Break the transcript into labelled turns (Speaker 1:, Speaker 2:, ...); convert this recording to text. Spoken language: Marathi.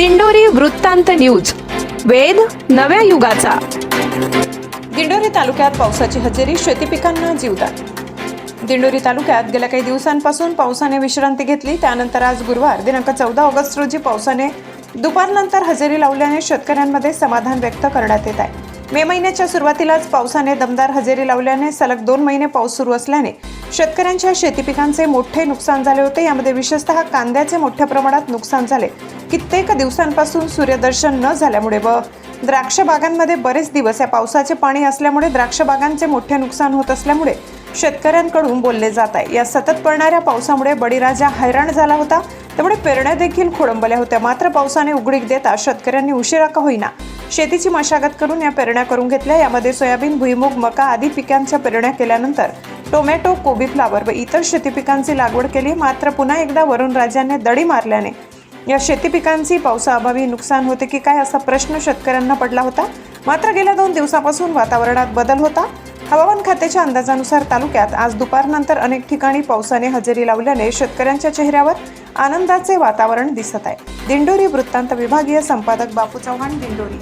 Speaker 1: दिंडोरी वृत्तांत न्यूज. वेद नव्या युगाचा.
Speaker 2: दिंडोरी तालुक्यात पावसाची हजेरी शेती पिकांना जीवदान. दिंडोरी तालुक्यात गेल्या काही दिवसांपासून पावसाने विश्रांती घेतली. त्यानंतर आज गुरुवार दिनांक चौदा ऑगस्ट रोजी पावसाने दुपारनंतर हजेरी लावल्याने शेतकऱ्यांमध्ये समाधान व्यक्त करण्यात येत आहे. मे महिन्याच्या सुरुवातीलाच पावसाने दमदार हजेरी लावल्याने सलग दोन महिने पाऊस सुरू असल्याने शेतकऱ्यांच्या शेती पिकांचे मोठे नुकसान झाले होते. यामध्ये विशेषतः कांद्याचे मोठ्या प्रमाणात नुकसान झाले. कित्येक दिवसांपासून सूर्यदर्शन न झाल्यामुळे व द्राक्ष बागांमध्ये बरेच दिवस या पावसाचे पाणी असल्यामुळे द्राक्ष बागांचे मोठे नुकसान होत असल्यामुळे शेतकऱ्यांकडून बोलले जात आहे. या सतत पडणाऱ्या पावसामुळे बळीराजा हैराण झाला होता. त्यामुळे पेरण्या देखील खोळंबल्या होत्या. मात्र पावसाने उघडीक देता शेतकऱ्यांनी उशिरा का होईना शेतीची मशागत करून या पेरण्या करून घेतल्या. यामध्ये सोयाबीन भुईमुग मका आदी पिकांच्या पेरण्या केल्यानंतर टोमॅटो कोबी फ्लावर व इतर शेती पिकांची लागवड केली. मात्र पुन्हा एकदा वरुण राजाने दडी मारल्याने या शेती पिकांची पावसाअभावी नुकसान होते की काय असा प्रश्न शेतकऱ्यांना पडला होता. मात्र गेल्या दोन दिवसापासून वातावरणात बदल होता. हवामान खात्याच्या अंदाजानुसार तालुक्यात आज दुपारनंतर अनेक ठिकाणी पावसाने हजेरी लावल्याने शेतकऱ्यांच्या चेहऱ्यावर आनंदाचे वातावरण दिसत आहे. दिंडोरी वृत्तांत विभागीय संपादक बापू चव्हाण दिंडोरी